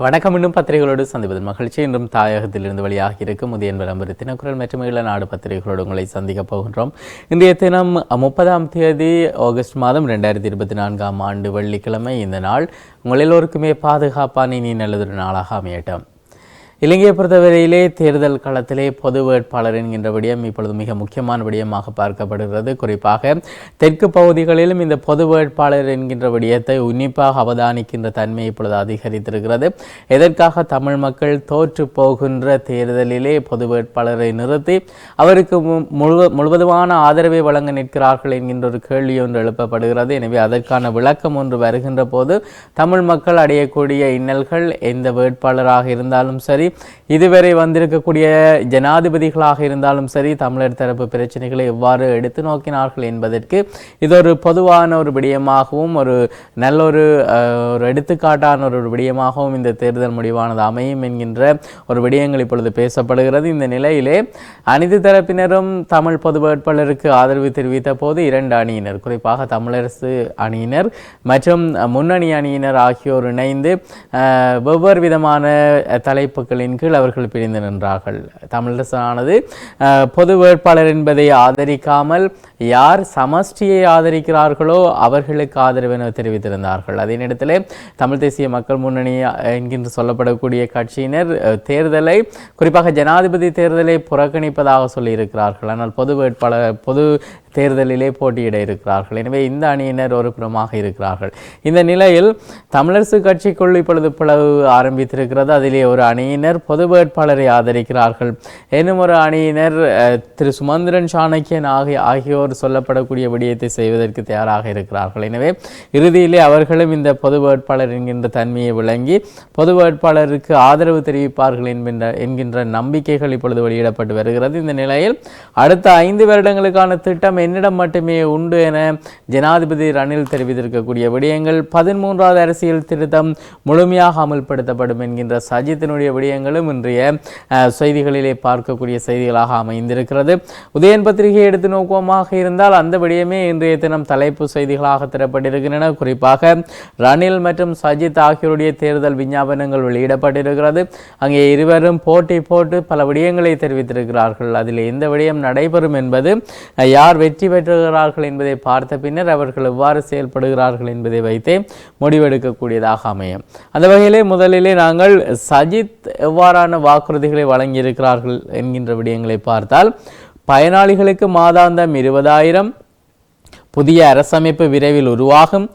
வணக்கம். இன்னும் பத்திரிகைகளோடு சந்திப்பது மகிழ்ச்சி. இன்றும் தாயகத்திலிருந்து வழியாக இருக்கும் உதயன் விளம்பர தினக்குரல் மற்றும் இள நாடு பத்திரிகைகளோடு உங்களை சந்திக்கப் போகின்றோம். இன்றைய தினம் முப்பதாம் தேதி ஆகஸ்ட் மாதம் ரெண்டாயிரத்தி இருபத்தி நான்காம் ஆண்டு வெள்ளிக்கிழமை. இந்த நாள் உங்கள் எல்லோருக்குமே பாதுகாப்பான இனி நல்லதொரு நாளாக அமையட்டும். இலங்கையை பொறுத்தவரையிலே தேர்தல் களத்திலே பொது வேட்பாளர் என்கின்ற விடயம் இப்பொழுது மிக முக்கியமான விடயமாக பார்க்கப்படுகிறது. குறிப்பாக தெற்கு பகுதிகளிலும் இந்த பொது வேட்பாளர் என்கின்ற விடயத்தை உன்னிப்பாக அவதானிக்கின்ற தன்மை இப்பொழுது அதிகரித்திருக்கிறது. எதற்காக தமிழ் மக்கள் தோற்று போகின்ற தேர்தலிலே பொது வேட்பாளரை நிறுத்தி அவருக்கு மு- முழு முழுவதுமான ஆதரவை வழங்க நிற்கிறார்கள் என்கின்ற ஒரு கேள்வி ஒன்று எழுப்பப்படுகிறது. எனவே அதற்கான விளக்கம் ஒன்று வருகின்ற போது தமிழ் மக்கள் அடையக்கூடிய இன்னல்கள் எந்த வேட்பாளராக இருந்தாலும் சரி இதுவரை வந்திருக்கக்கூடிய ஜனாதிபதிகளாக இருந்தாலும் சரி தமிழர் தரப்பு பிரச்சனைகளை எவ்வாறு எடுத்து நோக்கினார்கள் என்பதற்கு இது ஒரு பொதுவான ஒரு விடயமாகவும் ஒரு நல்ல ஒரு ஒரு எடுத்துக்காட்டான ஒரு விடயமாகவும் இந்த தேர்தல் முடிவானது அமையும் என்கின்ற ஒரு விடயங்கள் இப்பொழுது பேசப்படுகிறது. இந்த நிலையிலே அனைத்து தரப்பினரும் தமிழ் பொது வேட்பாளருக்கு ஆதரவு தெரிவித்த போது இரண்டு அணியினர் குறிப்பாக தமிழரசு அணியினர் மற்றும் முன்னணி அணியினர் ஆகியோர் இணைந்து வெவ்வேறு விதமான தலைப்புகள் தலைப்புகளின் கீழ் அவர்கள் பிரிந்து நின்றார்கள். தமிழரசானது பொது வேட்பாளர் என்பதை ஆதரிக்காமல் யார் சமஷ்டியை ஆதரிக்கிறார்களோ அவர்களுக்கு ஆதரவு என தெரிவித்திருந்தார்கள். அதே நேரத்தில் தமிழ் தேசிய மக்கள் முன்னணி என்கின்ற சொல்லப்படக்கூடிய கட்சியினர் தேர்தலை குறிப்பாக ஜனாதிபதி தேர்தலை புறக்கணிப்பதாக சொல்லியிருக்கிறார்கள். ஆனால் பொது வேட்பாளர் பொது தேர்தலிலே போட்டியிட இருக்கிறார்கள். எனவே இந்த அணியினர் ஒரு புறமாக இருக்கிறார்கள். இந்த நிலையில் தமிழரசு கட்சிக்குள் இப்பொழுது பிளவு ஆரம்பித்திருக்கிறது. அதிலே ஒரு அணியினர் பொது வேட்பாளரை ஆதரிக்கிறார்கள். இன்னும் ஒரு அணியினர் திரு சுமந்திரன் சாணக்கியன் ஆகிய ஆகியோர் சொல்லப்படக்கூடிய விடயத்தை செய்வதற்கு தயாராக இருக்கிறார்கள். எனவே இறுதியிலே அவர்களும் இந்த பொது வேட்பாளர் என்கின்ற தன்மையை விளங்கி பொது வேட்பாளருக்கு ஆதரவு தெரிவிப்பார்கள் என்கின்ற என்கின்ற நம்பிக்கைகள் இப்பொழுது வெளியிடப்பட்டு வருகிறது. இந்த நிலையில் அடுத்த ஐந்து வருடங்களுக்கான திட்டம் என்னிடம் மட்டுமே உண்டு என ஜனாதிபதி ரணில் தெரிவித்திருக்கக்கூடிய விடயங்கள் பதிமூன்றாவது அரசியல் திருத்தம் முழுமையாக அமல்படுத்தப்படும் என்கின்ற சஜித்தினுடைய விடயங்களும் இன்றைய செய்திகளிலே பார்க்கக்கூடிய செய்திகளாக அமைந்திருக்கிறது. உதயன் பத்திரிகை எடுத்து நோக்கமாக இருந்தால் அந்த விடயமே இன்றைய தினம் தலைப்பு செய்திகளாக தரப்பட்டிருக்கின்றன குறிப்பாக ரணில் மற்றும் சஜித் ஆகியோருடைய தேர்தல் விஞ்ஞாபனங்கள் வெளியிடப்பட்டிருக்கிறது. அங்கே இருவரும் போட்டி போட்டு பல விடயங்களை தெரிவித்திருக்கிறார்கள். அதில் எந்த விடயம் நடைபெறும் என்பது யார் வெற்றி பெற்றுகிறார்கள் என்பதை பார்த்த பின்னர் அவர்கள் எவ்வாறு செயல்படுகிறார்கள் என்பதை வைத்தே முடிவெடுக்கக்கூடியதாக அமையும். அந்த வகையிலே முதலிலே நாங்கள் சஜித் எவ்வாறான வாக்குறுதிகளை வழங்கியிருக்கிறார்கள் என்கின்ற விடயங்களை பார்த்தால் பயனாளிகளுக்கு மாதாந்தம் இருபதாயிரம் புதிய அரசமைப்பு விரைவில் உருவாகும்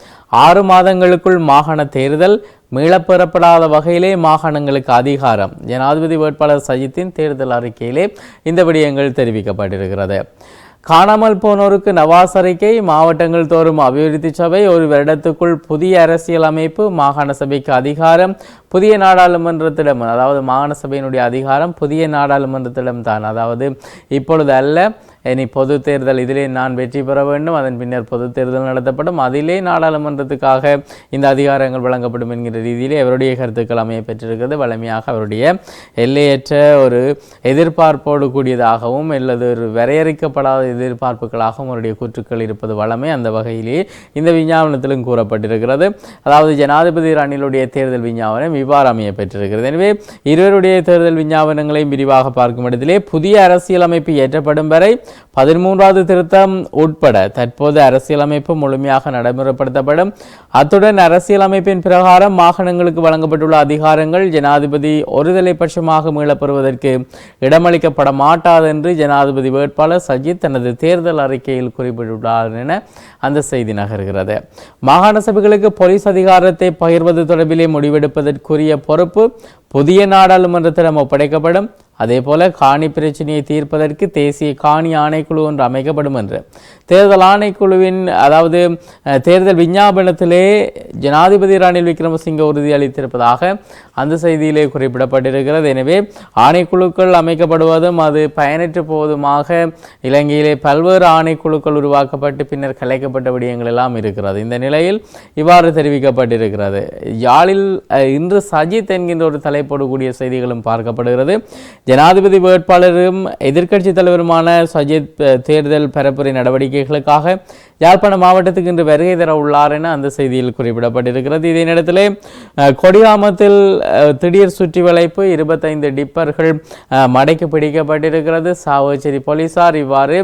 ஆறு மாதங்களுக்குள் மாகாண தேர்தல் மீளப்பெறப்படாத வகையிலே மாகாணங்களுக்கு அதிகாரம். ஜனாதிபதி வேட்பாளர் சஜித்தின் தேர்தல் அறிக்கையிலே இந்த விடயங்கள் தெரிவிக்கப்பட்டிருக்கிறது. காணாமல் போனோருக்கு நவாஸ் அறிக்கை மாவட்டங்கள் தோறும் அபிவிருத்தி சபை ஒரு வருடத்துக்குள் புதிய அரசியல் அமைப்பு மாகாண சபைக்கு அதிகாரம் புதிய நாடாளுமன்றத்திடம் அதாவது மாகாண சபையினுடைய அதிகாரம் புதிய நாடாளுமன்றத்திடம் தான். அதாவது இப்பொழுது அல்ல இனி பொது தேர்தல் இதிலே நான் வெற்றி பெற வேண்டும். அதன் பின்னர் பொது தேர்தல் நடத்தப்படும். அதிலே நாடாளுமன்றத்துக்காக இந்த அதிகாரங்கள் வழங்கப்படும் என்கிற ரீதியிலே அவருடைய கருத்துக்கள் அமைய பெற்றிருக்கிறது. வலிமையாக அவருடைய எல்லையற்ற ஒரு எதிர்பார்ப்போடு கூடியதாகவும் அல்லது ஒரு வரையறுக்கப்படாத எதிர்பார்ப்புகளாகவும் அவருடைய கூற்றுக்கள் இருப்பது வளமை. அந்த வகையிலே இந்த விஞ்ஞாபனத்திலும் கூறப்பட்டிருக்கிறது. அதாவது ஜனாதிபதி ரணிலுடைய தேர்தல் விஞ்ஞாபனம் இவ்வாறு அமைய பெற்றிருக்கிறது. எனவே இருவருடைய தேர்தல் விஞ்ஞாபனங்களையும் விரிவாக பார்க்கும் இடத்திலே புதிய அரசியலமைப்பு ஏற்றப்படும் வரை பதிமூன்றாவது திருத்தம் உட்பட தற்போது அரசியலமைப்பு முழுமையாக நடைமுறைப்படுத்தப்படும். அத்துடன் அரசியலமைப்பின் பிரகாரம் மாகாணங்களுக்கு வழங்கப்பட்டுள்ள அதிகாரங்கள் ஜனாதிபதி ஒருதலை பட்சமாக மீளப்பெறுவதற்கு இடமளிக்கப்பட மாட்டாது என்று ஜனாதிபதி வேட்பாளர் சஜித் தனது தேர்தல் அறிக்கையில் குறிப்பிட்டுள்ளார் என அந்த செய்தி நகர்கிறது. மாகாண சபைகளுக்கு போலீஸ் அதிகாரத்தை பகிர்வது தொடர்பிலே முடிவெடுப்பதற்குரிய பொறுப்பு புதிய நாடாளுமன்றத்திடம் ஒப்படைக்கப்படும். அதேபோல காணி பிரச்சனையை தீர்ப்பதற்கு தேசிய காணி ஆணைக்குழு ஒன்று அமைக்கப்படும் என்று. தேர்தல் ஆணைக்குழுவின் அதாவது தேர்தல் விஞ்ஞாபனத்திலே ஜனாதிபதி ரணில் விக்ரமசிங்க உறுதியளித்திருப்பதாக அந்த செய்தியிலே குறிப்பிடப்பட்டிருக்கிறது. எனவே ஆணைக்குழுக்கள் அமைக்கப்படுவதும் அது பயனற்று போவதுமாக இலங்கையிலே பல்வேறு ஆணைக்குழுக்கள் உருவாக்கப்பட்டு பின்னர் கலைக்கப்பட்ட விடயங்கள் எல்லாம் இருக்கிறது. இந்த நிலையில் இவ்வாறு தெரிவிக்கப்பட்டிருக்கிறது. யாழில் இன்று சஜித் என்கின்ற ஒரு தலைப்போடு கூடிய செய்திகளும் பார்க்கப்படுகிறது. ஜனாதிபதி வேட்பாளரும் எதிர்க்கட்சி தலைவருமான சஜித் தேர்தல் பரப்புரை நடவடிக்கைகளுக்காக யாழ்ப்பாணம் மாவட்டத்துக்கு இன்று வருகை தர உள்ளார் என அந்த செய்தியில் குறிப்பிடப்பட்டிருக்கிறது. இதே நேரத்தில் கொடியாமத்தில் திடீர் சுற்றி வளைப்பு இருபத்தைந்து டிப்பர்கள் மடைக்கு பிடிக்கப்பட்டிருக்கிறது. சாவச்சேரி போலீசார் இவ்வாறு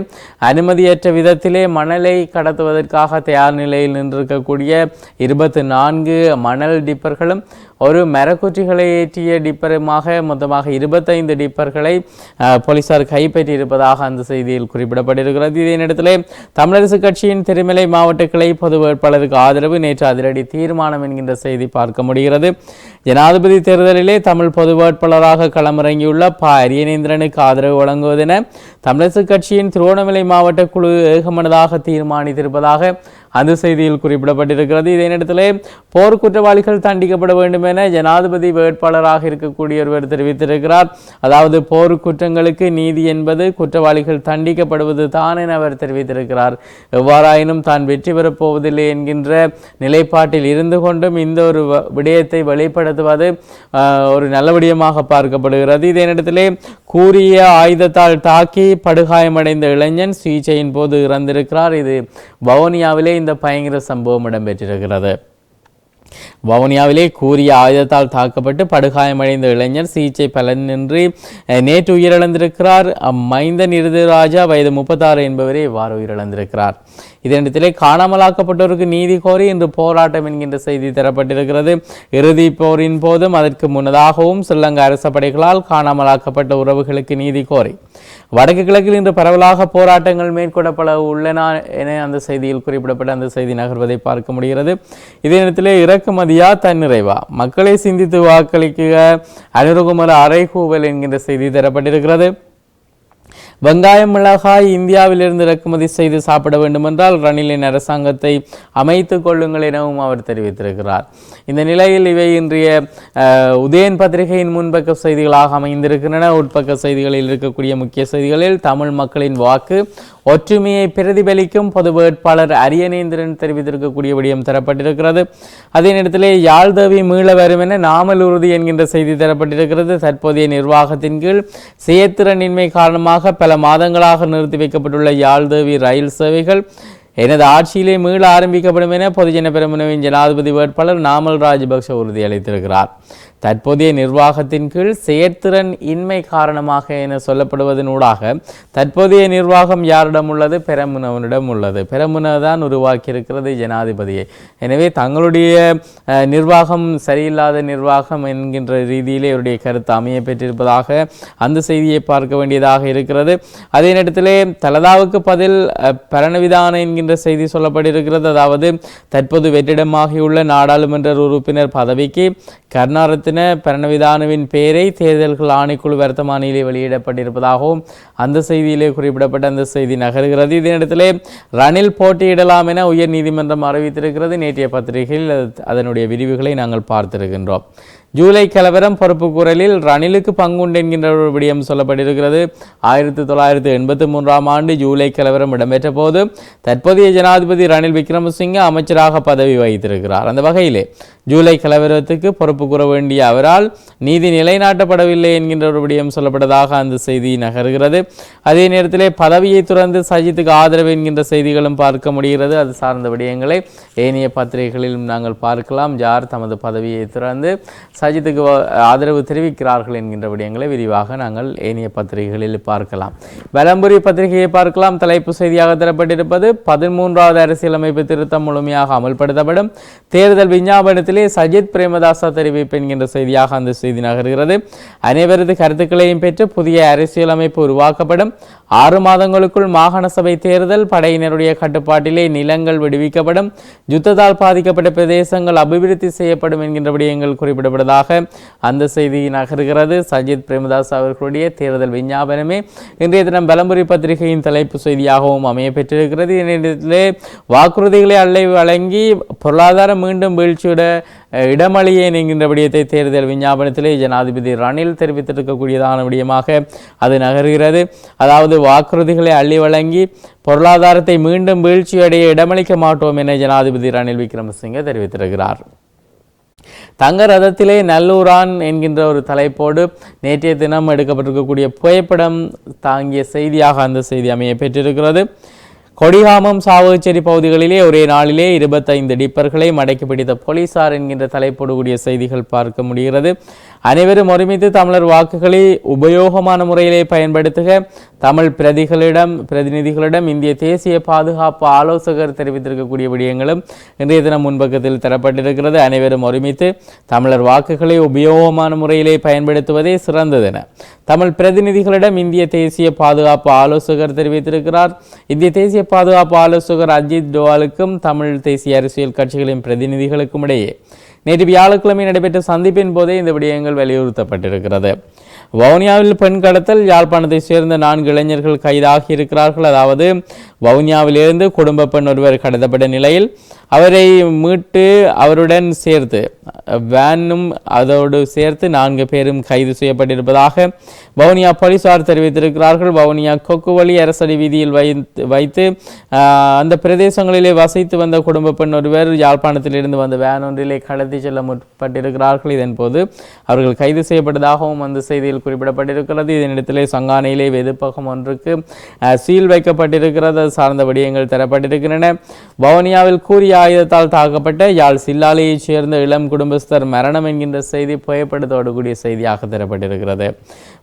அனுமதியற்ற விதத்திலே மணலை கடத்துவதற்காக தயார் நிலையில் நின்றிருக்கக்கூடிய இருபத்தி நான்கு மணல் டிப்பர்களும் ஒரு மரக்குற்றிகளை ஏற்றிய டிப்பருமாக மொத்தமாக இருபத்தைந்து டிப்பர்களை போலீசார் கைப்பற்றி இருப்பதாக அந்த செய்தியில் குறிப்பிடப்பட்டிருக்கிறது. இதே நேரத்தில் தமிழரசு கட்சியின் திருமலை மாவட்ட கிளை பொது வேட்பாளருக்கு ஆதரவு நேற்று அதிரடி தீர்மானம் என்கின்ற செய்தி பார்க்க முடிகிறது. ஜனாதிபதி தேர்தலிலே தமிழ் பொது வேட்பாளராக களமிறங்கியுள்ள ப. அரியநேந்திரனுக்கு ஆதரவு வழங்குவதென தமிழரசு கட்சியின் திருவோணமலை மாவட்ட குழு ஏகமனதாக தீர்மானித்திருப்பதாக அந்த செய்தியில் குறிப்பிடப்பட்டிருக்கிறது. இதே நேரத்தில் போர் குற்றவாளிகள் தண்டிக்கப்பட வேண்டும் என ஜனாதிபதி வேட்பாளராக இருக்கக்கூடிய ஒருவர் தெரிவித்திருக்கிறார். அதாவது போர் குற்றங்களுக்கு நீதி என்பது குற்றவாளிகள் தண்டிக்கப்படுவது தான் என அவர் தெரிவித்திருக்கிறார். எவ்வாறாயினும் தான் வெற்றி பெறப் போவதில்லை என்கின்ற நிலைப்பாட்டில் இருந்து கொண்டும் இந்த ஒரு வ- விடயத்தை வெளிப்படுத்துவது ஒரு நல்ல விடயமாக பார்க்கப்படுகிறது. இதே நேரத்திலே கூறிய ஆயுதத்தால் தாக்கி படுகாயமடைந்த இளைஞன் சிகிச்சையின் போது இறந்திருக்கிறார். இது வவுனியாவிலே இந்த பயங்கர சம்பவம் இடம்பெற்றிருக்கிறது. வவுனியாவிலே கூறிய ஆயுதத்தால் தாக்கப்பட்டு படுகாயமடைந்த இளைஞர் சிகிச்சை பலனின்றி நேற்று உயிரிழந்திருக்கிறார். மைந்தன் இருதுராஜா வயது முப்பத்தாறு என்பவரே இவ்வாறு உயிரிழந்திருக்கிறார். இதனிடத்திலே காணாமலாக்கப்பட்டோருக்கு நீதி கோரி இன்று போராட்டம் என்கின்ற செய்தி தரப்பட்டிருக்கிறது. இறுதி போரின் போதும் அதற்கு முன்னதாகவும் ஸ்ரீலங்கா அரச படைகளால் காணாமலாக்கப்பட்ட உறவுகளுக்கு நீதி கோரி. வடக்கு கிழக்கில் இன்று பரவலாக போராட்டங்கள் மேற்கொள்ளப்பட உள்ளன என அந்த செய்தியில் குறிப்பிடப்பட்ட அந்த செய்தி நகர்வதை பார்க்க முடிகிறது. இதே நேரத்திலே இறக்குமதியா தன்னிறைவா மக்களை சிந்தித்து வாக்களிக்க அனுரகுமர அரைகூவல் என்கின்ற செய்தி தரப்பட்டிருக்கிறது. வெங்காயம் மிளகாய் இந்தியாவிலிருந்து இறக்குமதி செய்து சாப்பிட வேண்டுமென்றால் ரணிலின் அரசாங்கத்தை அமைத்துக் கொள்ளுங்கள் எனவும் அவர் தெரிவித்திருக்கிறார். இந்த நிலையில் இவை இன்றைய அஹ், உதயன் பத்திரிகையின் முன்பக்க செய்திகளாக அமைந்திருக்கின்றன. உட்பக்க செய்திகளில் இருக்கக்கூடிய முக்கிய செய்திகளில் தமிழ் மக்களின் வாக்கு ஒற்றுமையை பிரதிபலிக்கும் பொது வேட்பாளர் அரியநேந்திரன் தெரிவித்திருக்கக்கூடிய விடயம் தரப்பட்டிருக்கிறது. அதே நேரத்தில் யாழ்தேவி மீள வரும் என நாமல் உறுதி என்கின்ற செய்தி தரப்பட்டிருக்கிறது. தற்போதைய நிர்வாகத்தின் கீழ் செயத்திறனின்மை காரணமாக பல மாதங்களாக நிறுத்தி வைக்கப்பட்டுள்ள யாழ்தேவி ரயில் சேவைகள் எனது ஆட்சியிலே மீள ஆரம்பிக்கப்படும் என பொதுஜன பெருமனவின் ஜனாதிபதி வேட்பாளர் நாமல் ராஜபக்ஷ உறுதியளித்திருக்கிறார். தற்போதைய நிர்வாகத்தின் கீழ் செயற்திறன் இன்மை காரணமாக என சொல்லப்படுவதனூடாக தற்போதைய நிர்வாகம் யாரிடம் உள்ளது? பெரமுனவனிடம் உள்ளது. பெரமுன தான் உருவாக்கியிருக்கிறது ஜனாதிபதியை. எனவே தங்களுடைய அஹ், நிர்வாகம் சரியில்லாத நிர்வாகம் என்கின்ற ரீதியிலே இவருடைய கருத்து அமைய பெற்றிருப்பதாக அந்த செய்தியை பார்க்க வேண்டியதாக இருக்கிறது. அதே நேரத்திலே தலதாவுக்கு பதில் அஹ், பரணவிதான என்கின்ற செய்தி சொல்லப்பட்டிருக்கிறது. அதாவது தற்போது வெற்றிடமாகியுள்ள நாடாளுமன்ற உறுப்பினர் பதவிக்கு கர்நாரத்தின பரணவிதானுவின் பெயரை தேர்தல்கள் ஆணைக்குழு வர்த்தமானியிலே வெளியிடப்பட்டிருப்பதாகவும் அந்த செய்தியிலே குறிப்பிடப்பட்ட அந்த செய்தி நகர்கிறது. இதனிடத்திலே ரணில் போட்டியிடலாம் என உயர் நீதிமன்றம் அறிவித்திருக்கிறது. நேற்றைய பத்திரிகையில் அதனுடைய விரிவுகளை நாங்கள் பார்த்திருக்கின்றோம். ஜூலை கலவரம் பொறுப்பு குரலில் ரணிலுக்கு பங்குண்டு என்கின்ற ஒரு விடயம் சொல்லப்பட்டிருக்கிறது. ஆயிரத்தி தொள்ளாயிரத்தி எண்பத்தி மூன்றாம் ஆண்டு ஜூலை கலவரம் இடம்பெற்ற போது தற்போதைய ஜனாதிபதி ரணில் விக்ரமசிங்க அமைச்சராக பதவி வகித்திருக்கிறார். அந்த வகையிலே ஜூலை கலவரத்துக்கு பொறுப்பு கூற வேண்டிய அவரால் நீதி நிலைநாட்டப்படவில்லை என்கின்ற ஒரு விடயம் சொல்லப்பட்டதாக அந்த செய்தி நகர்கிறது. அதே நேரத்திலே பதவியை துறந்து சஜித்துக்கு ஆதரவு என்கின்ற செய்திகளும் பார்க்க முடிகிறது. அது சார்ந்த விடயங்களை ஏனைய பத்திரிகைகளிலும் நாங்கள் பார்க்கலாம். ஜார் தமது பதவியை துறந்து சஜித்துக்கு ஆதரவு தெரிவிக்கிறார்கள் என்கின்ற விடயங்களை விரிவாக நாங்கள் ஏனைய பத்திரிகைகளில் பார்க்கலாம். வலம்புரி பத்திரிகையை பார்க்கலாம். தலைப்பு செய்தியாக தரப்பட்டிருப்பது பதிமூன்றாவது அரசியலமைப்பு திருத்தம் முழுமையாக அமல்படுத்தப்படும். தேர்தல் விஞ்ஞாபனத்திலே சஜித் பிரேமதாசா தெரிவிப்பு என்கின்ற செய்தியாக அந்த செய்தி நகர்கிறது. அனைவரது கருத்துக்களையும் பெற்று புதிய அரசியலமைப்பு உருவாக்கப்படும். ஆறு மாதங்களுக்குள் மாகாண சபை தேர்தல் படையினருடைய கட்டுப்பாட்டிலே நிலங்கள் விடுவிக்கப்படும். யுத்தத்தால் பாதிக்கப்பட்ட பிரதேசங்கள் அபிவிருத்தி செய்யப்படும் என்கின்ற விடயங்கள் குறிப்பிடப்படுவதாக அந்த செய்தி நகர்கிறது. சஜித் பிரேமதாஸ் அவர்களுடைய தேர்தல் விஞ்ஞாபனமே இன்றைய தினம் பலமுறை பத்திரிகையின் தலைப்பு செய்தியாகவும் அமைய பெற்றிருக்கிறது. இந்நிலையிலே வாக்குறுதிகளை அள்ளை வழங்கி பொருளாதாரம் மீண்டும் வீழ்ச்சியுட அஹ், நீங்கின்ற விடயத்தை தேர்தல் விஞ்ஞாபனத்திலே ஜனாதிபதி ரணில் தெரிவித்திருக்கக்கூடியதான விடயமாக அது நகர்கிறது. அதாவது வாக்குறுதிகளை அள்ளி வழங்கி பொருளாதாரத்தை மீண்டும் வீழ்ச்சியடைய இடமளிக்க மாட்டோம் என ஜனாதிபதி ரணில் விக்ரமசிங்கே தெரிவித்திருக்கிறார். தங்க ரதத்திலே நல்லூரான் என்கின்ற ஒரு தலைப்போடு நேற்றைய தினம் எடுக்கப்பட்டிருக்கக்கூடிய புகைப்படம் தாங்கிய செய்தியாக அந்த செய்தி அமைய பெற்றிருக்கிறது. கொடிகாமம் சாவகச்சேரி பகுதிகளிலே ஒரே நாளிலே இருபத்தைந்து டிப்பர்களை மடக்கி பிடித்த போலீசார் என்கின்ற தலைப்போடு கூடிய செய்திகள் பார்க்க முடிகிறது. அனைவரும் ஒருமித்து தமிழர் வாக்குகளை உபயோகமான முறையிலே பயன்படுத்துக. தமிழ் பிரதிகளிடம் பிரதிநிதிகளிடம் இந்திய தேசிய பாதுகாப்பு ஆலோசகர் தெரிவித்திருக்கக்கூடிய விடயங்களும் இன்றைய தினம் முன்பக்கத்தில் தரப்பட்டிருக்கிறது. அனைவரும் ஒருமித்து தமிழர் வாக்குகளை உபயோகமான முறையிலே பயன்படுத்துவதே சிறந்ததென. தமிழ் பிரதிநிதிகளிடம் இந்திய தேசிய பாதுகாப்பு ஆலோசகர் தெரிவித்திருக்கிறார். இந்திய தேசிய பாதுகாப்பு ஆலோசகர் அஜித் டோவாலுக்கும் தமிழ் தேசிய அரசியல் கட்சிகளின் பிரதிநிதிகளுக்கும் இடையே நேற்று வியாழக்கிழமை நடைபெற்ற சந்திப்பின் போதே இந்த விடயங்கள் வலியுறுத்தப்பட்டிருக்கிறது. வவுனியாவில் பெண் கடத்தல் யாழ்ப்பாணத்தை சேர்ந்த நான்கு இளைஞர்கள் கைதாகி இருக்கிறார்கள் அதாவது வவுனியாவிலிருந்து குடும்ப பெண் ஒருவர் கடத்தப்பட்ட நிலையில் அவரை மீட்டு அவருடன் சேர்த்து வேனும் அதோடு சேர்த்து நான்கு பேரும் கைது செய்யப்பட்டிருப்பதாக வவுனியா போலீசார் தெரிவித்திருக்கிறார்கள். வவுனியா கொக்குவழி அரசடி வீதியில் வைத்து வைத்து அந்த பிரதேசங்களிலே வசித்து வந்த குடும்ப பெண் ஒருவர் யாழ்ப்பாணத்திலிருந்து வந்த வேன் ஒன்றிலே கடத்தி செல்ல முற்பட்டிருக்கிறார்கள். இதன் போது அவர்கள் கைது செய்யப்பட்டதாகவும் அந்த செய்தியில் குறிப்பிடப்பட்டிருக்கிறது. இதனிடத்திலே சங்கானையிலே வெதுப்பகம் ஒன்றுக்கு சீல் வைக்கப்பட்டிருக்கிறது. சார்ந்த விடயங்கள் தரப்பட்டிருக்கின்றன. வவுனியாவில் கூறிய ஆயுதத்தால் தாக்கப்பட்ட யாழ் சில்லாலையைச் சேர்ந்த இளம் குடும்பஸ்தர் மரணம் என்கின்ற செய்தி புகைப்படத்தோடு கூடிய செய்தியாக தரப்பட்டிருக்கிறது.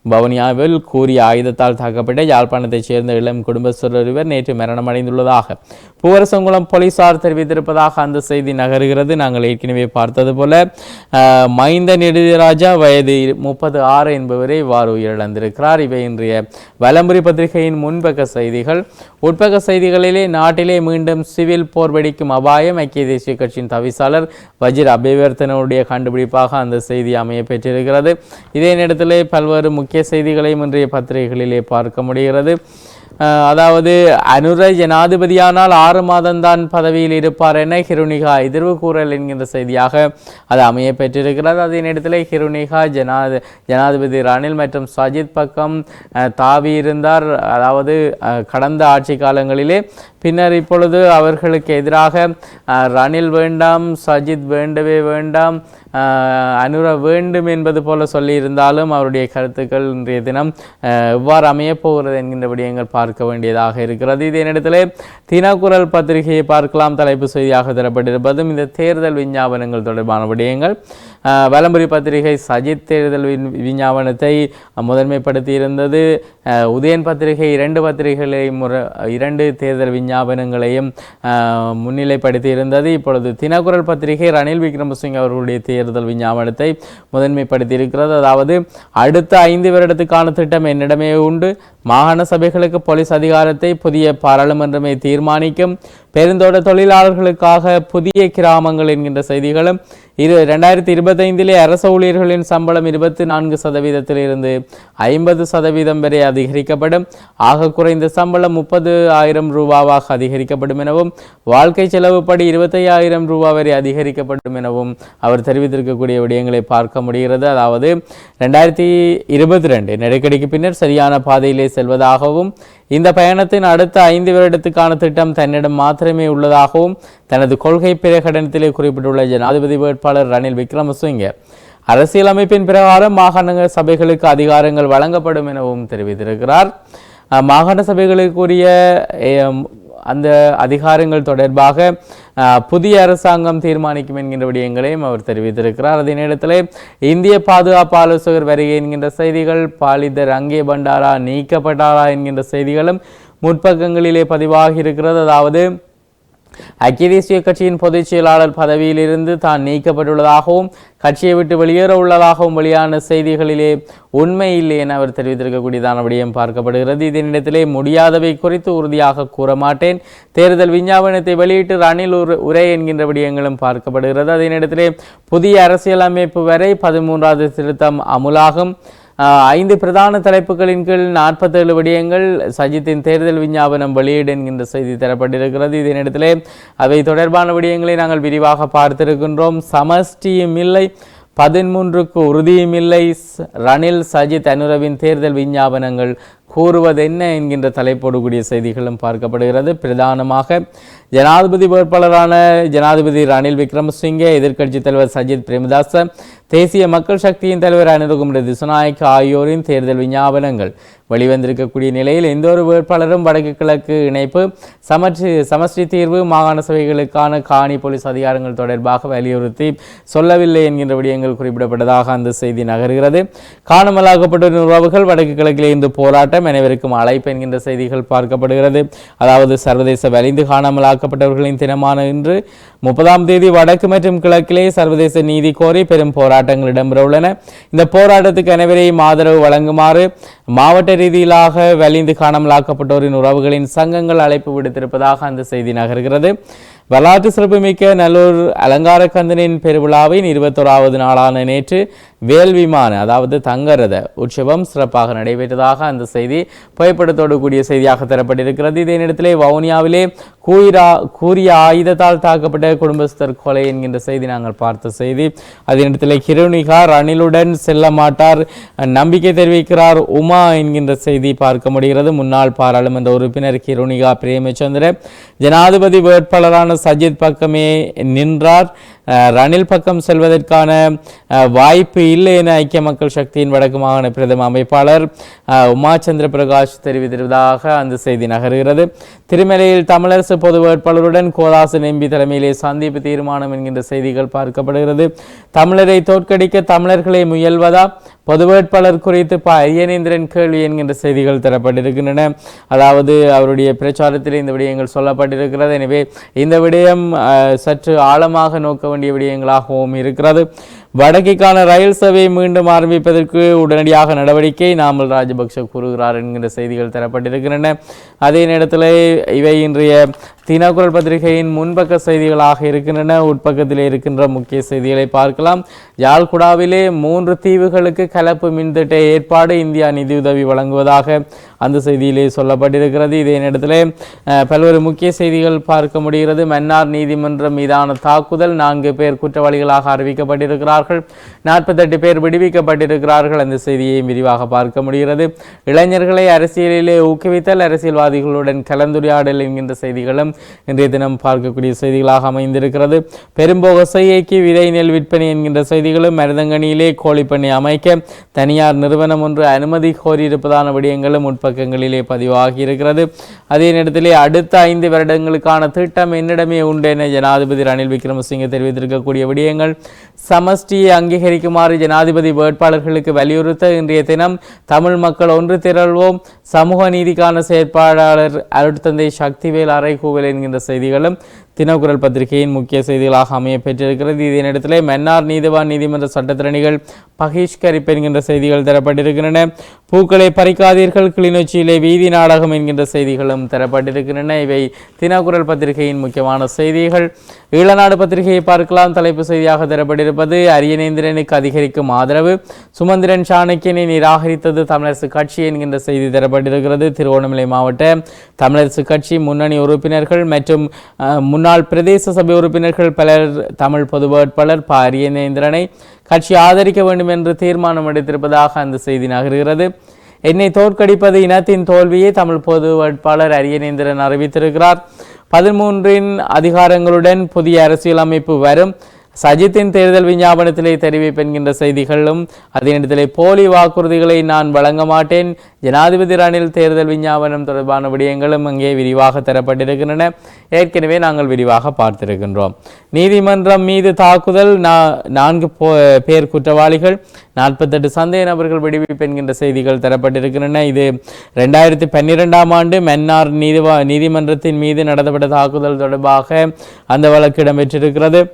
வவுனியாவில் கூறிய ஆயுதத்தால் தாக்கப்பட்ட யாழ்ப்பாணத்தைச் சேர்ந்த இளம் குடும்பஸ்தர் ஒருவர் நேற்று மரணமடைந்துள்ளதாக பூவரசங்குளம் போலீசார் தெரிவித்திருப்பதாக அந்த செய்தி நகருகிறது. நாங்கள் ஏற்கனவே பார்த்தது போல ஆஹ், மைந்த நெடுராஜா வயது முப்பது ஆறு என்பவர் இவ்வாறு உயிரிழந்திருக்கிறார். இவை இன்றைய வலம்புரி பத்திரிகையின் முன்பக்க செய்திகள். உட்பக்க செய்திகளிலே நாட்டிலே மீண்டும் சிவில் போர் வெடிக்கும் அபாயம். ஐக்கிய தேசிய கட்சியின் தவிசாளர் வஜிர் அபிவர்த்தனுடைய கண்டுபிடிப்பாக அந்த செய்தி அமைய பெற்றிருக்கிறது. இதே நேரத்திலே பல்வேறு முக்கிய செய்திகளையும் இன்றைய பத்திரிகைகளிலே பார்க்க முடிகிறது. அதாவது அனுர ஜனாதிபதியானால் ஆறு மாதம்தான் பதவியில் இருப்பார் என ஹிருனிகா எதிர்வு கூறல் என்கின்ற செய்தியாக அது அமைய பெற்றிருக்கிறது. அதே நேரத்தில் ஹிருனிகா ஜனாதி ஜனாதிபதி ரணில் மற்றும் சஜித் பக்கம் தாவி இருந்தார். அதாவது கடந்த ஆட்சி காலங்களிலே பின்னர் இப்பொழுது அவர்களுக்கு எதிராக ரணில் வேண்டாம் சஜித் வேண்டவே வேண்டாம் அனுர வேண்டும் என்பது போல சொல்லியிருந்தாலும் அவருடைய கருத்துக்கள் இன்றைய தினம் எவ்வாறு அமையப்போகிறது என்கின்ற விடயங்கள் பார்க்க வேண்டியதாக இருக்கிறது. இதே நேரத்தில் தினக்குரல் பத்திரிகையை பார்க்கலாம் தலைப்பு செய்தியாக தரப்பட்டிருப்பதும் இந்த தேர்தல் விஞ்ஞாபனங்கள் தொடர்பான விடயங்கள். வலம்புரி பத்திரிகை சஜித் தேர்தல் விஞ்ஞாபனத்தை முதன்மைப்படுத்தியிருந்தது. உதயன் பத்திரிகை இரண்டு பத்திரிகைகளை முற இரண்டு தேர்தல் விஞ்ஞாபனங்களையும் முன்னிலைப்படுத்தி இருந்தது இப்பொழுது தினக்குரல் பத்திரிகை ரணில் விக்ரமசிங் அவர்களுடைய தேர்தல் விஞ்ஞாபனத்தை முதன்மைப்படுத்தி இருக்கிறது அதாவது அடுத்த ஐந்து வருடத்துக்கான திட்டம் என்னிடமே உண்டு. மாகாண சபைகளுக்கு போலீஸ் அதிகாரத்தை புதிய பாராளுமன்றமே தீர்மானிக்கும். பெருந்தோட்ட தொழிலாளர்களுக்காக புதிய கிராமங்கள் என்கின்ற செய்திகளும் இரு ரெண்டாயிரத்தி இருபத்தைந்திலே அரச ஊழியர்களின் சம்பளம் இருபத்தி நான்கு சதவீதத்திலிருந்து ஐம்பது சதவீதம் வரை அதிகரிக்கப்படும். ஆக குறைந்த சம்பளம் முப்பது ஆயிரம் ரூபாவாக அதிகரிக்கப்படும் எனவும் வாழ்க்கை செலவுப்படி இருபத்தையாயிரம் ரூபாய் வரை அதிகரிக்கப்படும் எனவும் அவர் தெரிவித்திருக்கக்கூடிய விடயங்களை பார்க்க முடிகிறது. அதாவது ரெண்டாயிரத்தி இருபத்தி ரெண்டு நெருக்கடிக்கு பின்னர் சரியான பாதையிலே செல்வதாகவும் இந்த பயணத்தின் அடுத்த ஐந்து வருடத்துக்கான திட்டம் தன்னிடம் மாத்திரமே உள்ளதாகவும் தனது கொள்கை பிரகடனத்திலே குறிப்பிட்டுள்ள ஜனாதிபதி வேட்பாளர் ரணில் விக்ரமசிங்கே அரசியலமைப்பின் பிரகாரம் மாகாண சபைகளுக்கு அதிகாரங்கள் வழங்கப்படும் எனவும் தெரிவித்திருக்கிறார். அஹ், மாகாண சபைகளுக்குரிய அஹ், அந்த அதிகாரங்கள் தொடர்பாக புதிய அரசாங்கம் தீர்மானிக்கும் என்கின்ற விடயங்களையும் அவர் தெரிவித்திருக்கிறார். அதே நேரத்தில் இந்திய பாதுகாப்பு ஆலோசகர் வருகை என்கின்ற செய்திகள் பாலிதர் அங்கே பண்டாரா நீக்கப்பட்டாரா என்கின்ற செய்திகளும் முற்பக்கங்களிலே பதிவாகி இருக்கிறது. அதாவது ஐக்கிய தேசிய கட்சியின் பொதுச் செயலாளர் பதவியிலிருந்து தான் நீக்கப்பட்டுள்ளதாகவும் கட்சியை விட்டு வெளியேற உள்ளதாகவும் வெளியான செய்திகளிலே உண்மை இல்லை என அவர் தெரிவித்திருக்கக்கூடியதான விடயம் பார்க்கப்படுகிறது. இதனிடத்திலே முடியாதவை குறித்து உறுதியாக கூற மாட்டேன். தேர்தல் விஞ்ஞாபனத்தை வெளியிட்டு ரணில் உரு- உரை என்கின்ற விடயங்களும் பார்க்கப்படுகிறது. அதே நேரத்திலே புதிய அரசியலமைப்பு வரை பதிமூன்றாவது திருத்தம் அமுலாகும். ஐந்து பிரதான தலைப்புகளின் கீழ் நாற்பத்தேழு விடயங்கள் சஜித்தின் தேர்தல் விஞ்ஞாபனம் வெளியீடு என்கின்ற செய்தி தரப்பட்டிருக்கிறது. இதனிடத்திலே அவை தொடர்பான விடயங்களை நாங்கள் விரிவாக பார்த்திருக்கின்றோம். சமஷ்டியும் இல்லை. பதிமூன்றுக்கு உறுதியுமில்லை. ரணில் சஜித் அனுரவின் தேர்தல் விஞ்ஞாபனங்கள் கூறுவது என்ன என்கின்ற தலைப்போடு கூடிய செய்திகளும் பார்க்கப்படுகிறது. பிரதானமாக ஜனாதிபதி வேட்பாளரான ஜனாதிபதி ரணில் விக்ரமசிங்கே எதிர்க்கட்சித் தலைவர் சஜித் பிரேமதாச தேசிய மக்கள் சக்தியின் தலைவர் அனுரகுமர திசுநாயக் ஆகியோரின் தேர்தல் விஞ்ஞாபனங்கள் வெளிவந்திருக்கக்கூடிய நிலையில் எந்த ஒரு வேட்பாளரும் வடக்கு கிழக்கு இணைப்பு சமற்றி சமஷ்டி தீர்வு மாகாண சபைகளுக்கான காணி போலீஸ் அதிகாரங்கள் தொடர்பாக வலியுறுத்தி சொல்லவில்லை என்கின்ற விடயங்கள் குறிப்பிடப்பட்டதாக அந்த செய்தி நகர்கிறது. காணாமலாக்கப்பட்ட உறவுகள் வடக்கு கிழக்கில் இருந்து போராட்டம் அனைவருக்கும் அழைப்பு என்கின்ற செய்திகள் பார்க்கப்படுகிறது. அதாவது சர்வதேச வலிந்து காணாமலாக்கப்பட்டவர்களின் தினமான இன்று முப்பதாம் தேதி வடக்கு மற்றும் கிழக்கிலே சர்வதேச நீதி கோரி பெரும் போராட்டங்கள் இடம்பெற உள்ளன இந்த போராட்டத்துக்கு அனைவரையும் ஆதரவு வழங்குமாறு மாவட்ட ரீதியிலாக வலிந்து காணாமலாக்கப்பட்டோரின் உறவுகளின் சங்கங்கள் அழைப்பு விடுத்திருப்பதாக அந்த செய்தி நகர்கிறது. வரலாற்று சிறப்புமிக்க நல்லூர் அலங்கார கந்தனின் பெருவிழாவின் இருபத்தோராவது நாளான நேற்று வேல் விமான அதாவது தங்கரத உற்சவம் சிறப்பாக நடைபெற்றதாக அந்த செய்தி புகைப்படத்தோடு கூடிய செய்தியாக தரப்பட்டிருக்கிறது. இதே நேரத்திலே வவுனியாவிலே கூயிரா கூறிய ஆயுதத்தால் தாக்கப்பட்ட குடும்பஸ்தர் கொலை என்கின்ற செய்தி நாங்கள் பார்த்த செய்தி. அதே நேரத்தில் கிருணிகா ரணிலுடன் செல்ல மாட்டார். நம்பிக்கை தெரிவிக்கிறார். உமா என்கின்ற செய்தி பார்க்க முடிகிறது. முன்னாள் பாராளுமன்ற உறுப்பினர் கிருணிகா பிரேமச்சந்திர. ஜனாதிபதி வேட்பாளரான சஜித் பக்கமே நின்றார். ரணில் பக்கம் செல்வதற்கான வாய்ப்பு இல்லை என ஐக்கிய மக்கள் சக்தியின் வடக்கு மாகாண பிரதம அமைப்பாளர் அஹ், உமாச்சந்திர பிரகாஷ் தெரிவித்திருப்பதாக அந்த செய்தி நகர்கிறது. திருமலையில் தமிழரசு பொது வேட்பாளருடன் கோதாசன் எம்பி தலைமையிலே சந்திப்பு தீர்மானம் என்கின்ற செய்திகள் பார்க்கப்படுகிறது. தமிழரை தோற்கடிக்க தமிழர்களை முயல்வதா? பொது வேட்பாளர் குறித்து ப ஐயனேந்திரன் கேள்வி என்கின்ற செய்திகள் தரப்பட்டிருக்கின்றன. அதாவது அவருடைய பிரச்சாரத்தில் இந்த விடயங்கள் சொல்லப்பட்டிருக்கிறது. எனவே இந்த விடயம் சற்று ஆழமாக நோக்க வேண்டிய விடயங்களாகவும் இருக்கிறது. வடக்கிற்கான ரயில் சேவை மீண்டும் ஆரம்பிப்பதற்கு உடனடியாக நடவடிக்கை நாமல் ராஜபக்ஷ கூறுகிறார் என்கின்ற செய்திகள் தரப்பட்டிருக்கின்றன. அதே நேரத்தில் இவை இன்றைய தினக்குரல் பத்திரிகையின் முன்பக்க செய்திகளாக இருக்கின்றன. உட்பக்கத்திலே இருக்கின்ற முக்கிய செய்திகளை பார்க்கலாம். யாழ்குடாவிலே மூன்று தீவுகளுக்கு கலப்பு மின்திட்ட ஏற்பாடு இந்தியா நிதியுதவி வழங்குவதாக அந்த செய்தியிலே சொல்லப்பட்டிருக்கிறது. இதே நேரத்தில் பல்வேறு முக்கிய செய்திகள் பார்க்க முடிகிறது. மன்னார் நீதிமன்றம் மீதான தாக்குதல் நான்கு பேர் குற்றவாளிகளாக அறிவிக்கப்பட்டிருக்கிறார்கள். நாற்பத்தெட்டு பேர் விடுவிக்கப்பட்டிருக்கிறார்கள். அந்த செய்தியையும் விரிவாக பார்க்க முடிகிறது. இளைஞர்களை அரசியலிலே ஊக்குவித்தல் அரசியல்வாதிகளுடன் கலந்துரையாடல் என்கின்ற செய்திகளும் இன்றைய தினம் பார்க்கக்கூடிய செய்திகளாக அமைந்திருக்கிறது. பெரும்போக செய்கைக்கு விதை நெல் விற்பனை என்கின்ற செய்திகளும் மருதங்கனியிலே கோழிப்பண்ணை அமைக்க தனியார் நிறுவனம் ஒன்று அனுமதி கோரியிருப்பதான விடயங்களும் உட்பக்கங்களிலே பதிவாகி இருக்கிறது அதே நேரத்திலே அடுத்த ஐந்து வருடங்களுக்கான திட்டம் என்னிடமே உண்டு என ஜனாதிபதி ரணில் விக்ரமசிங்கே தெரிவித்திருக்கக்கூடிய விடயங்கள். சமஷ்டியை அங்கீகரிக்குமாறு ஜனாதிபதி வேட்பாளர்களுக்கு வலியுறுத்த இன்றைய தினம் தமிழ் மக்கள் ஒன்று திரள்வோம். சமூக நீதிக்கான செயற்பாட்டாளர் அருட்தந்தை சக்திவேல் அறைகூவலை என்கின்ற செய்திகளும் தினக்குரல் பத்திரிகையின் முக்கிய செய்திகளாக அமைய பெற்றிருக்கிறது. இதே நேரத்திலே மன்னார் நீதிவான் நீதிமன்ற சட்டத்திறனிகள் பகிஷ்கரிப்பு என்கின்ற செய்திகள் தரப்பட்டிருக்கின்றன. பூக்களை பறிக்காதீர்கள் கிளிநொச்சியிலே வீதி நாடகம் என்கின்ற செய்திகளும் தரப்பட்டிருக்கின்றன. இவை தினக்குரல் பத்திரிகையின் முக்கியமான செய்திகள். ஈழநாடு பத்திரிகையை பார்க்கலாம். தலைப்பு செய்தியாக தரப்பட்டிருப்பது அரியநேந்திரனுக்கு அதிகரிக்கும் ஆதரவு. சுமந்திரன் சாணக்கியனை நிராகரித்தது தமிழரசு கட்சி என்கின்ற செய்தி தரப்பட்டிருக்கிறது. திருவோணமலை மாவட்ட தமிழரசு கட்சி முன்னணி உறுப்பினர்கள் மற்றும் முன்னாள் பிரதேச சபை உறுப்பினர்கள் பலர் தமிழ் பொது வேட்பாளர் ப. அரியநேந்திரனை கட்சி ஆதரிக்க வேண்டும் என்று தீர்மானம் எடுத்திருப்பதாக அந்த செய்தி நகர்கிறது. என்னை தோற்கடிப்பது இனத்தின் தோல்வியை தமிழ் பொது வேட்பாளர் அரியநேந்திரன் அறிவித்திருக்கிறார். பதிமூன்றின் அதிகாரங்களுடன் புதிய அரசியலமைப்பு வரும். சஜித்தின் தேர்தல் விஞ்ஞாபனத்திலே தெரிவிப்பென்கின்ற செய்திகளும் அதே நேரத்திலே போலி வாக்குறுதிகளை நான் வழங்க மாட்டேன். ஜனாதிபதி ரணில் தேர்தல் விஞ்ஞாபனம் தொடர்பான விடயங்களும் அங்கே விரிவாக தரப்பட்டிருக்கின்றன. ஏற்கனவே நாங்கள் விரிவாக பார்த்திருக்கின்றோம். நீதிமன்றம் மீது தாக்குதல் நான்கு போ- பேர் குற்றவாளிகள் நாற்பத்தெட்டு சந்தேக நபர்கள் விடுவிப்பு என்கின்ற செய்திகள் தரப்பட்டிருக்கின்றன. இது ரெண்டாயிரத்தி பன்னிரெண்டாம் ஆண்டு மன்னார் நீதிவா நீதிமன்றத்தின் மீது நடத்தப்பட்ட தாக்குதல் தொடர்பாக அந்த வழக்கு இடம்பெற்றிருக்கிறது.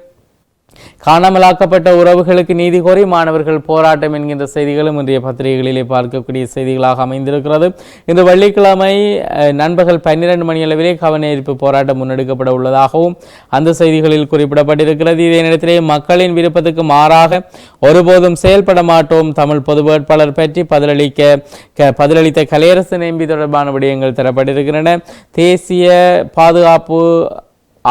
காணாமலாக்கப்பட்ட உறவுகளுக்கு நீதி கோரி மாணவர்கள் போராட்டம் என்கின்ற செய்திகளும் இன்றைய பத்திரிகைகளிலே பார்க்கக்கூடிய செய்திகளாக அமைந்திருக்கிறது. இந்த வெள்ளிக்கிழமை நண்பகல் பன்னிரண்டு மணி அளவிலே கவனஈர்ப்பு போராட்டம் முன்னெடுக்கப்பட உள்ளதாகவும் அந்த செய்திகளில் குறிப்பிடப்பட்டிருக்கிறது. இதே நேரத்திலே மக்களின் விருப்பத்துக்கு மாறாக ஒருபோதும் செயல்பட மாட்டோம். தமிழ் பொது வேட்பாளர் பற்றி பதிலளிக்க க- பதிலளித்த கலையரசு நேம்பி தொடர்பான விடயங்கள் தரப்பட்டிருக்கின்றன. தேசிய பாதுகாப்பு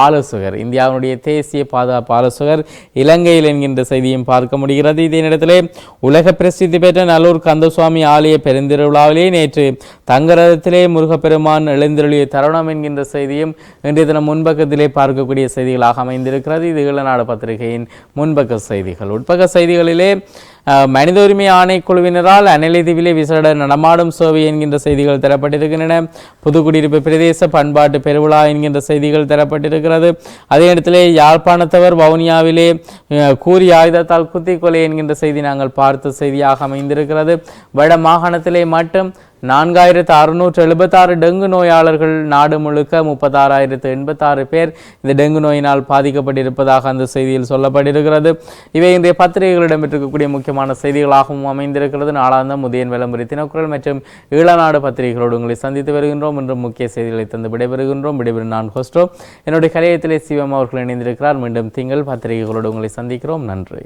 ஆலோசகர். இந்தியாவினுடைய தேசிய பாதுகாப்பு ஆலோசகர் இலங்கையில் என்கின்ற செய்தியும் பார்க்க முடிகிறது. இதே நேரத்திலே உலக பிரசித்தி பெற்ற நல்லூர் கந்தசுவாமி ஆலய பெருந்திருவிழாவிலே நேற்று தங்கரதத்திலே முருகப்பெருமான் எழுந்திருளிய தருணம் என்கின்ற செய்தியும் இன்றைய தினம் முன்பக்கத்திலே பார்க்கக்கூடிய செய்திகளாக அமைந்திருக்கிறது. இது இளநாடு பத்திரிகையின் முன்பக்க செய்திகள். உட்பக்க செய்திகளிலே மனித உரிமை ஆணைக்குழுவினரால் அனலைதீவிலே விசேட நடமாடும் சோவை என்கின்ற செய்திகள் தரப்பட்டிருக்கின்றன. புதுக்குடியிருப்பு பிரதேச பண்பாட்டு பெருவிழா என்கின்ற செய்திகள் தரப்பட்டிருக்கிறது. அதே இடத்திலே யாழ்ப்பாணத்தவர் வவுனியாவிலே கூறி கூறிய ஆயுதத்தால் குத்தி கொலை என்கின்ற செய்தி நாங்கள் பார்த்த செய்தியாக அமைந்திருக்கிறது. வட மாகாணத்திலே மட்டும் நான்காயிரத்து அறுநூற்று எழுபத்தாறு டெங்கு நோயாளர்கள் நாடு முழுக்க முப்பத்தாறாயிரத்து எண்பத்தாறு பேர் இந்த டெங்கு நோயினால் பாதிக்கப்பட்டிருப்பதாக அந்த செய்தியில் சொல்லப்பட்டிருக்கிறது. இவை இன்றைய பத்திரிகைகளிடம் இருக்கக்கூடிய முக்கியமான செய்திகளாகவும் அமைந்திருக்கிறது. நாளாந்த முதியன் விளம்பரி தினக்குரல் மற்றும் ஈழநாடு பத்திரிகைகளோடு உங்களை சந்தித்து வருகின்றோம். என்றும் முக்கிய செய்திகளை தந்து விடைபெறுகின்றோம். விடைபெறும் நான் ஹோஸ்டோ. என்னுடைய கலையத்திலே சிவம் அவர்கள் இணைந்திருக்கிறார். மீண்டும் திங்கள் பத்திரிகைகளோடு உங்களை சந்திக்கிறோம். நன்றி.